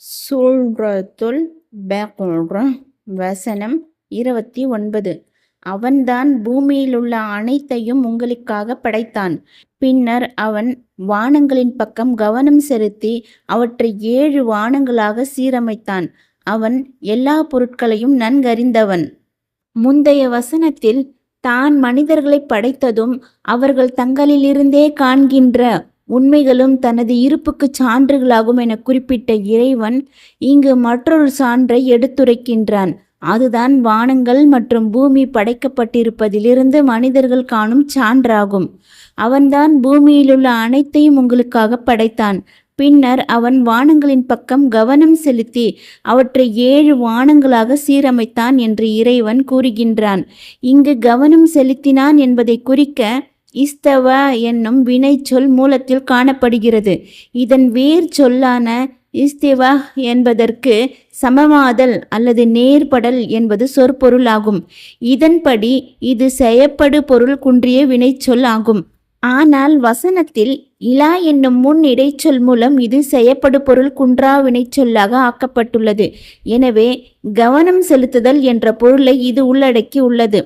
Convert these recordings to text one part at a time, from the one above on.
சூழ்ரத்துல் பக்ர வசனம் இருபத்தி ஒன்பது அவன்தான் பூமியிலுள்ள அனைத்தையும் உங்களுக்காக படைத்தான். பின்னர் அவன் வானங்களின் பக்கம் கவனம் செலுத்தி அவற்றை ஏழு வானங்களாக சீரமைத்தான். அவன் எல்லா பொருட்களையும் நன்கறிந்தவன். முந்தைய வசனத்தில் தான் மனிதர்களை படைத்ததும் அவர்கள் தங்களிலிருந்தே காண்கின்ற உண்மைகளும் தனது இருப்புக்கு சான்றுகளாகும் என குறிப்பிட்ட இறைவன் இங்கு மற்றொரு சான்றை எடுத்துரைக்கின்றான். அதுதான் வானங்கள் மற்றும் பூமி படைக்கப்பட்டிருப்பதிலிருந்து மனிதர்கள் காணும் சான்றாகும். அவன்தான் பூமியிலுள்ள அனைத்தையும் உங்களுக்காக படைத்தான். பின்னர் அவன் வானங்களின் பக்கம் கவனம் செலுத்தி அவற்றை ஏழு வானங்களாக சீரமைத்தான் என்று இறைவன் கூறுகின்றான். இங்கு கவனம் செலுத்தினான் என்பதை குறிக்க இஸ்தவ என்னும் வினைச்சொல் மூலத்தில் காணப்படுகிறது. இதன் வேர் சொல்லான இஸ்திவா என்பதற்கு சமமாதல் அல்லது நேர்படல் என்பது சொற்பொருளாகும் இதன்படி இது செயப்படு பொருள் குன்றிய வினைச்சொல் ஆகும். ஆனால் வசனத்தில் இலா என்னும் முன் இடைச்சொல் மூலம் இது செயப்படு பொருள் குன்றா வினைச்சொல்லாக ஆக்கப்பட்டுள்ளது. எனவே கவனம் செலுத்துதல் என்ற பொருளை இது உள்ளடக்கி உள்ளது.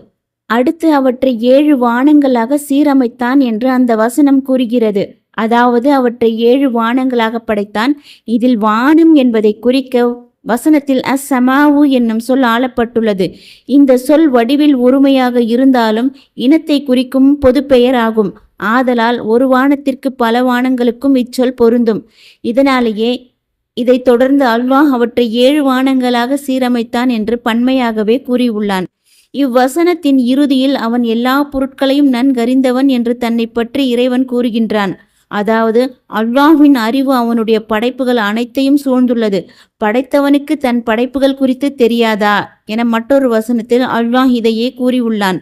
அடுத்து அவற்றை ஏழு வானங்களாக சீரமைத்தான் என்று அந்த வசனம் கூறுகிறது. அதாவது அவற்றை ஏழு வானங்களாக படைத்தான். இதில் வானம் என்பதை குறிக்க வசனத்தில் அசமாவு என்னும் சொல் ஆளப்பட்டுள்ளது. இந்த சொல் வடிவில் ஒருமையாக இருந்தாலும் இனத்தை குறிக்கும் பொதுப்பெயர் ஆகும். ஆதலால் ஒரு வானத்திற்கு பல வானங்களுக்கும் இச்சொல் பொருந்தும். இதனாலேயே இதைத் தொடர்ந்து அல்வாஹ் அவற்றை ஏழு வானங்களாக சீரமைத்தான் என்று பன்மையாகவே கூறியுள்ளான். இவ்வசனத்தின் இறுதியில் அவன் எல்லா பொருட்களையும் நன்கறிந்தவன் என்று தன்னை பற்றி இறைவன் கூறுகின்றான். அதாவது அல்லாஹ்வின் அறிவு அவனுடைய படைப்புகள் அனைத்தையும் சூழ்ந்துள்ளது. படைத்தவனுக்கு தன் படைப்புகள் குறித்து தெரியாதா? என மற்றொரு வசனத்தில் அல்லாஹ் இதையே கூறியுள்ளான்.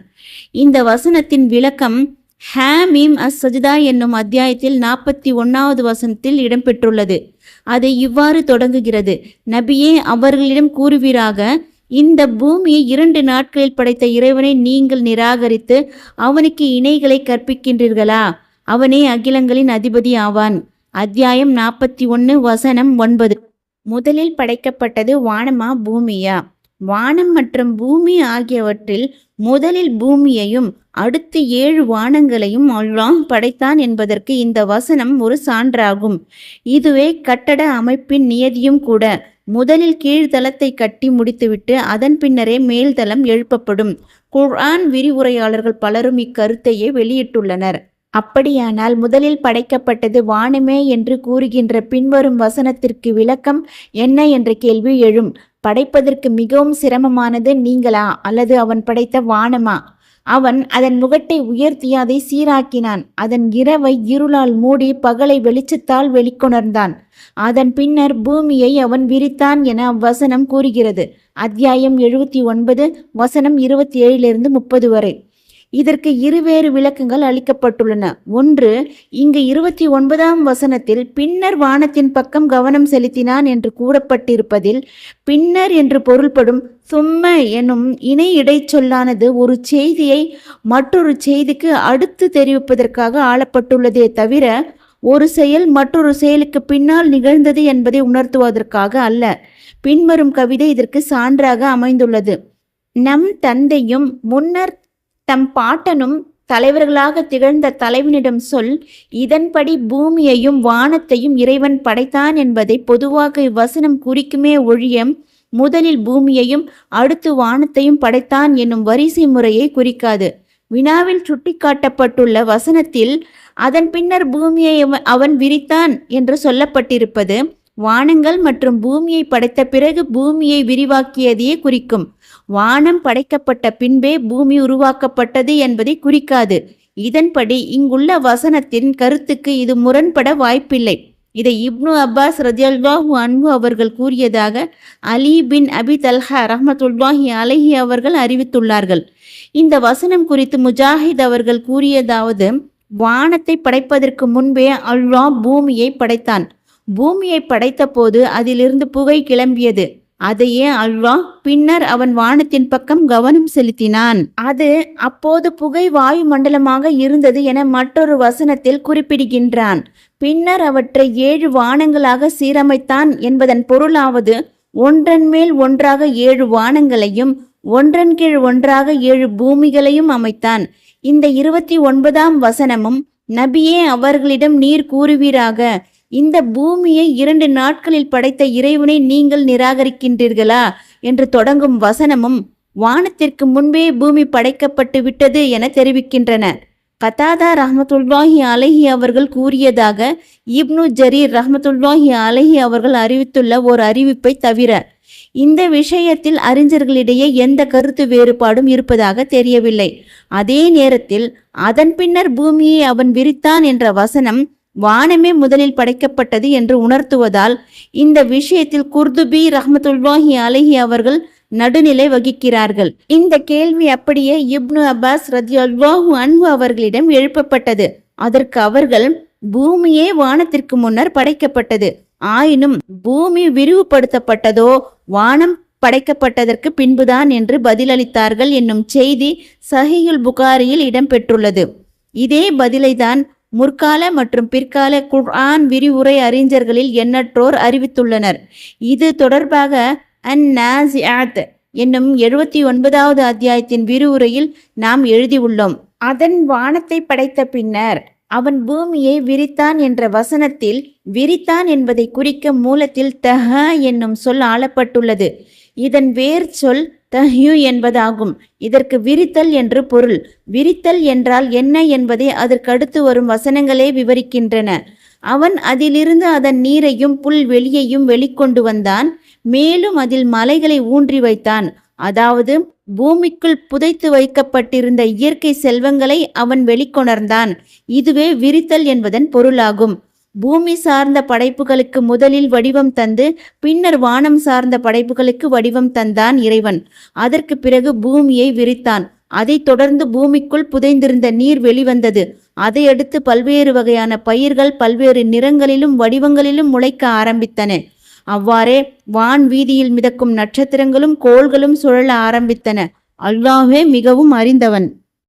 இந்த வசனத்தின் விளக்கம் ஹேமீம் அஸ் சஜிதா என்னும் அத்தியாயத்தில் நாற்பத்தி ஒன்னாவது வசனத்தில் இடம்பெற்றுள்ளது. அது இவ்வாறு தொடங்குகிறது. நபியே அவர்களிடம் கூறுவீராக இந்த பூமியை இரண்டு நாட்களில் படைத்த இறைவனை நீங்கள் நிராகரித்து அவனுக்கு இணைகளை கற்பிக்கின்றீர்களா? அவனே அகிலங்களின் அதிபதி ஆவான். அத்தியாயம் நாற்பத்தி ஒன்று வசனம் ஒன்பது. முதலில் படைக்கப்பட்டது வானமா பூமியா? வானம் மற்றும் பூமி ஆகியவற்றில் முதலில் பூமியையும் அடுத்து ஏழு வானங்களையும் அல்லாம் படைத்தான் என்பதற்கு இந்த வசனம் ஒரு சான்றாகும். இதுவே கட்டட அமைப்பின் நியதியும் கூட. முதலில் கீழ்தளத்தை கட்டி முடித்துவிட்டு அதன் பின்னரே மேல்தளம் எழுப்பப்படும். குர்ஆன் விரிவுரையாளர்கள் பலரும் இக்கருத்தையே வெளியிட்டுள்ளனர். அப்படியானால் முதலில் படைக்கப்பட்டது வானமே என்று கூறுகின்ற பின்வரும் வசனத்திற்கு விளக்கம் என்ன என்ற கேள்வி எழும். படைப்பதற்கு மிகவும் சிரமமானது நீங்களா அல்லது அவன் படைத்த வானமா? அவன் அதன் முகட்டை உயர்த்தி அதை சீராக்கினான். அதன் இரவை இருளால் மூடி பகலை வெளிச்சத்தால் வெளிக்கொணர்ந்தான். அதன் பின்னர் பூமியை அவன் விரித்தான் என அவ்வசனம் கூறுகிறது. அத்தியாயம் எழுபத்தி ஒன்பது வசனம் இருபத்தி ஏழிலிருந்து முப்பது வரை. இதற்கு இருவேறு விளக்கங்கள் அளிக்கப்பட்டுள்ளன. ஒன்று இங்கு இருபத்தி ஒன்பதாம் வசனத்தில் பின்னர் வானத்தின் பக்கம் கவனம் செலுத்தினான் என்று கூறப்பட்டிருப்பதில் பின்னர் என்று பொருள்படும் சும்ம எனும் இணை இடைச்சொல்லானது ஒரு செய்தியை மற்றொரு செய்திக்கு அடுத்து தெரிவிப்பதற்காக ஆளப்பட்டுள்ளதே தவிர ஒரு செயல் மற்றொரு செயலுக்கு பின்னால் நிகழ்ந்தது என்பதை உணர்த்துவதற்காக அல்ல. பின்வரும் கவிதை இதற்கு சான்றாக அமைந்துள்ளது. நம் தந்தையும் முன்னர் தம் பாட்டனும் தலைவர்களாக திகழ்ந்த தலைவனிடம் சொல் இதன்படி பூமியையும் வானத்தையும் இறைவன் படைத்தான் என்பதை பொதுவாக இவ்வசனம் குறிக்குமே ஒழிய முதலில் பூமியையும் அடுத்து வானத்தையும் படைத்தான் என்னும் வரிசை முறையை குறிக்காது. வினாவில் சுட்டிக்காட்டப்பட்டுள்ள வசனத்தில் அதன் பின்னர் பூமியை அவன் விரித்தான் என்று சொல்லப்பட்டிருப்பது வானங்கள் மற்றும் பூமியை படைத்த பிறகு பூமியை விரிவாக்கியதையே குறிக்கும். வானம் படைக்கப்பட்ட பின்பே பூமி உருவாக்கப்பட்டது என்பதை குறிக்காது. இதன்படி இங்குள்ள வசனத்தின் கருத்துக்கு இது முரண்பட வாய்ப்பில்லை. இதை இப்னு அப்பாஸ் ரஜியல்வாஹு அன்பு அவர்கள் கூறியதாக அலி பின் அபி தல்ஹா ரஹமத்துல்லாஹி அலஹி அவர்கள் அறிவித்துள்ளார்கள். இந்த வசனம் குறித்து முஜாஹித் அவர்கள் கூறியதாவது வானத்தை படைப்பதற்கு முன்பே அல்வா பூமியை படைத்தான். பூமியை படைத்தபோது அதிலிருந்து புகை கிளம்பியது. அதையே அல்வா பின்னர் அவன் வானத்தின் பக்கம் கவனம் செலுத்தினான். அது அப்போது புகை வாயு மண்டலமாக இருந்தது என மற்றொரு வசனத்தில் குறிப்பிடுகின்றான். பின்னர் அவற்றை ஏழு வானங்களாக சீரமைத்தான் என்பதன் பொருளாவது ஒன்றன் மேல் ஒன்றாக ஏழு வானங்களையும் ஒன்றன் கீழ் ஒன்றாக ஏழு பூமிகளையும் அமைத்தான். இந்த இருபத்தி ஒன்பதாம் வசனமும் நபியே அவர்களிடம் நீர் கூறுவீராக இந்த பூமியை இரண்டு நாட்களில் படைத்த இறைவனை நீங்கள் நிராகரிக்கின்றீர்களா? என்று தொடங்கும் வசனமும் வானத்திற்கு முன்பே பூமி படைக்கப்பட்டு விட்டது என தெரிவிக்கின்றன. கதாதா ரஹமத்துல்லாஹி அலஹி அவர்கள் கூறியதாக இப்னு ஜரீர் ரஹமத்துல்லாஹி அலஹி அவர்கள் அறிவித்துள்ள ஒரு அறிவிப்பை தவிர இந்த விஷயத்தில் அறிஞர்களிடையே எந்த கருத்து வேறுபாடும் இருப்பதாக தெரியவில்லை. அதே நேரத்தில் அதன் பின்னர் பூமியை அவன் விரித்தான் என்ற வசனம் வானமே முதலில் படைக்கப்பட்டது என்று உணர்த்துவதால் இந்த விஷயத்தில் குர்துபி ரஹமத்துல்லாஹி அலஹி அவர்கள் நடுநிலை வகிக்கிறார்கள். இந்த கேள்வி அப்படியே இப்னு அப்பாஸ் ரதியல்லாஹு அன்பு அவர்களிடம் எழுப்பப்பட்டது. அதற்கு அவர்கள் பூமியே வானத்திற்கு முன்னர் படைக்கப்பட்டது. ஆயினும் பூமி விரிவுபடுத்தப்பட்டதோ வானம் படைக்கப்பட்டதற்கு பின்புதான் என்று பதிலளித்தார்கள் என்னும் செய்தி சஹியுல் புகாரியில் இடம்பெற்றுள்ளது. இதே பதிலைதான் முற்கால மற்றும் பிற்கால குர்ஆன் விரிவுரை அறிஞர்களில் எண்ணற்றோர் அறிவித்துள்ளனர். இது தொடர்பாக அன் நாசியாத் என்னும் எழுபத்தி ஒன்பதாவது அத்தியாயத்தின் விரிவுரையில் நாம் எழுதியுள்ளோம். அதன் வானத்தை படைத்த பின்னர் அவன் பூமியை விரித்தான் என்ற வசனத்தில் விரித்தான் என்பதை குறிக்க மூலத்தில் தஹ என்னும் சொல் ஆளப்பட்டுள்ளது. இதன் வேர் சொல் தஹ்யூ என்பதாகும். இதற்கு விரித்தல் என்று பொருள். விரித்தல் என்றால் என்ன என்பதை அதற்கடுத்து வரும் வசனங்களே விவரிக்கின்றன. அவன் அதிலிருந்து அதன் நீரையும் புல் வெளியையும் வெளிக்கொண்டு வந்தான். மேலும் அதில் மலைகளை ஊன்றி வைத்தான். அதாவது பூமிக்குள் புதைத்து வைக்கப்பட்டிருந்த இயற்கை செல்வங்களை அவன் வெளிக்கொணர்ந்தான். இதுவே விரித்தல் என்பதன் பொருளாகும். பூமி சார்ந்த படைப்புகளுக்கு முதலில் வடிவம் தந்து பின்னர் வானம் சார்ந்த படைப்புகளுக்கு வடிவம் தந்தான் இறைவன். அதற்கு பிறகு பூமியை விரித்தான். அதைத் தொடர்ந்து பூமிக்குள் புதைந்திருந்த நீர் வெளிவந்தது. அதையடுத்து பல்வேறு வகையான பயிர்கள் பல்வேறு நிறங்களிலும் வடிவங்களிலும் முளைக்க ஆரம்பித்தன. அவ்வாறே வான் வீதியில் மிதக்கும் நட்சத்திரங்களும் கோள்களும் சுழல ஆரம்பித்தன. அல்லாஹே மிகவும் அறிந்தவன்.